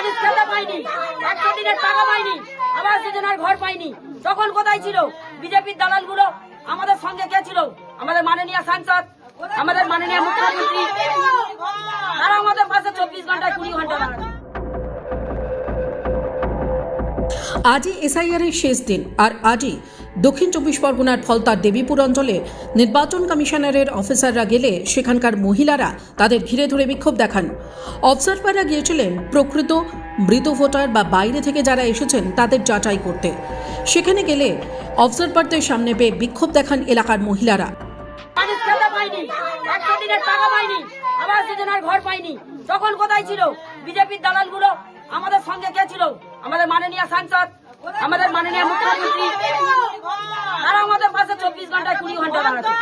মানুষ খেতে পাইনি, একশো দিনের টাকা পাইনি আবাস যোজনার ঘর পাইনি। তখন কোথায় ছিল? বিজেপির দালালগুলো আমাদের সঙ্গে কে ছিল? আমাদের মাননীয় সাংসদ, আমাদের মাননীয় মুখ্যমন্ত্রী। তারা আমাদের পাশে চব্বিশ ঘন্টায় কুড়ি ঘণ্টা দাঁড়াচ্ছে আজই এসআইআরের শেষ দিন, আর আজই দক্ষিণ চব্বিশ পরগনার ফলতার দেবীপুর অঞ্চলে নির্বাচন কমিশনারের অফিসাররা গেলে সেখানকার মহিলারা তাদের ঘিরে ধরে বিক্ষোভ দেখান। অবজারভাররা গিয়েছিলেন প্রকৃত মৃত ভোটার বা বাইরে থেকে যারা এসেছেন তাদের যাচাই করতে। সেখানে গেলে অবজারভারদের সামনে পেয়ে বিক্ষোভ দেখান এলাকার মহিলারা। আমাদের মাননীয় মুখ্যমন্ত্রী তারা আমাদের পাশে চব্বিশ ঘন্টায় কুড়ি ঘণ্টা দাঁড়াচ্ছে।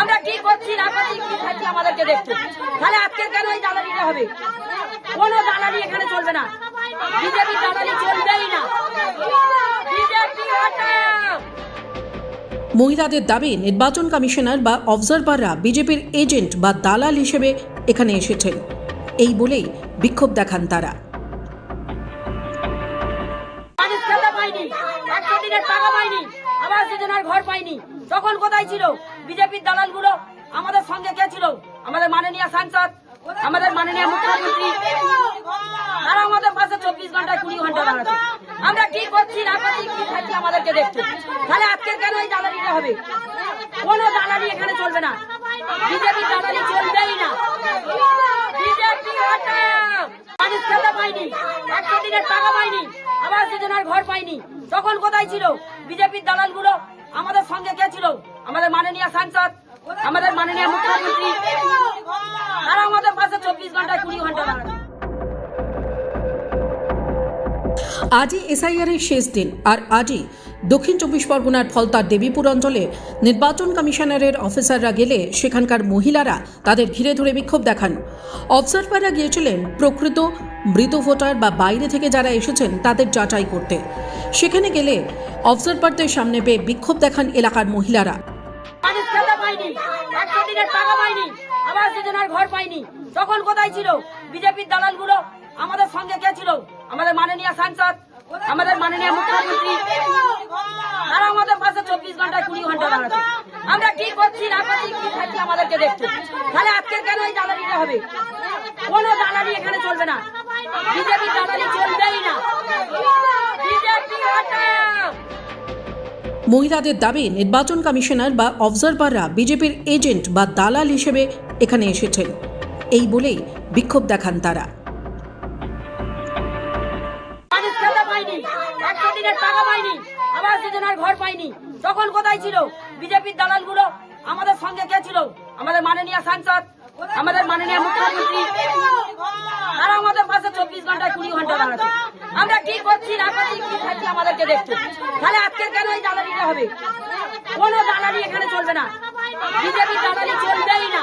আমরা কি করছি না করছি কি খাচ্ছি আমাদেরকে তাহলে আজকে কেন এই দালালিটা হবে? কোনো দালালি এখানে চলবে না। বিজেপি দালালি চলবেই না। মহিলাদের দাবি নির্বাচন কমিশনার বা অবজারভাররা বিজেপির এজেন্ট বা দালাল হিসেবে এখানে এসেছেন। এই বলেই বিক্ষোভ দেখান তারা। পাইনি। একশো দিনের টাকা পাইনি। আবাস যোজনার ঘর পাইনি। তখন কোথায় ছিল? বিজেপির দালালগুলো? আমাদের সঙ্গে কে ছিল? আমাদের মাননীয় সাংসদ, আমাদের মাননীয় মুখ্যমন্ত্রী। তারা আমাদের পাশে চব্বিশ ঘন্টায় কুড়ি ঘণ্টা দাঁড়াচ্ছে আমরা কি করছি, না করছি, কি খাচ্ছি আমাদেরকে দেখছে তাহলে আজকে কেন এই দালালিটা হবে? কোনো দালালি এখানে চলবে না। বিজেপি দালালি চলবেই না। বিজেপি মানুষ খেতে পাইনি একশো দিনের টাকা পাইনি আবাস যোজনার ঘর পাইনি। তখন কোথায় ছিল? বিজেপির দালালগুলো? আমাদের সঙ্গে কে ছিল? আমাদের মাননীয় সাংসদ, আমাদের মাননীয় মুখ্যমন্ত্রী। তারা আমাদের পাশে চব্বিশ ঘন্টায় কুড়ি ঘণ্টা আজই এসআইআরের শেষ দিন, আর আজই দক্ষিণ চব্বিশ পরগনার ফলতার দেবীপুর অঞ্চলে নির্বাচন কমিশনারের অফিসাররা গেলে সেখানকার মহিলারা তাদের ঘিরে ধরে বিক্ষোভ দেখান। অবজারভাররা গিয়েছিলেন প্রকৃত মৃত ভোটার বা বাইরে থেকে যারা এসেছেন তাদের যাচাই করতে। সেখানে গেলে অবজারভারদের সামনে পেয়ে বিক্ষোভ দেখান এলাকার মহিলারা। আমাদের মাননীয় সাংসদ, আমাদের মাননীয় মুখ্যমন্ত্রী তারা আমাদের পাশে চব্বিশ ঘন্টায় কুড়ি ঘণ্টা দাঁড়াচ্ছে আমরা কি করছি না করছি, কি খাচ্ছি আমাদেরকে দেখছে তাহলে আজকে কেন এই দালালিটা হবে? কোনো দালালি এখানে চলবে না। বিজেপি দালালি চলবেই না। মহিলাদের দাবি, নির্বাচন কমিশনার বা অবজারভাররা বিজেপির এজেন্ট বা দালাল হিসেবে এখানে এসেছেন। এই বলেই বিক্ষোভ দেখান তারা। দিনের টাকা পাইনি, আবাস যোজনার ঘর পাইনি। তখন কোথায় ছিল? বিজেপির দালালগুলো, আমাদের সঙ্গে কে ছিল? আমাদের মাননীয় সাংসদ, আমাদের মাননীয় মুখ্যমন্ত্রী, তারা আমাদের পাশে চব্বিশ ঘন্টায় কুড়ি ঘণ্টা দাঁড়াচ্ছে আমরা কি করছি, না করছি, কি খাচ্ছি আমাদেরকে দেখছে তাহলে আজকে কেন এই দালালিটা হবে? কোনো দালালি এখানে চলবে না। বিজেপি দালালি চলবেই না।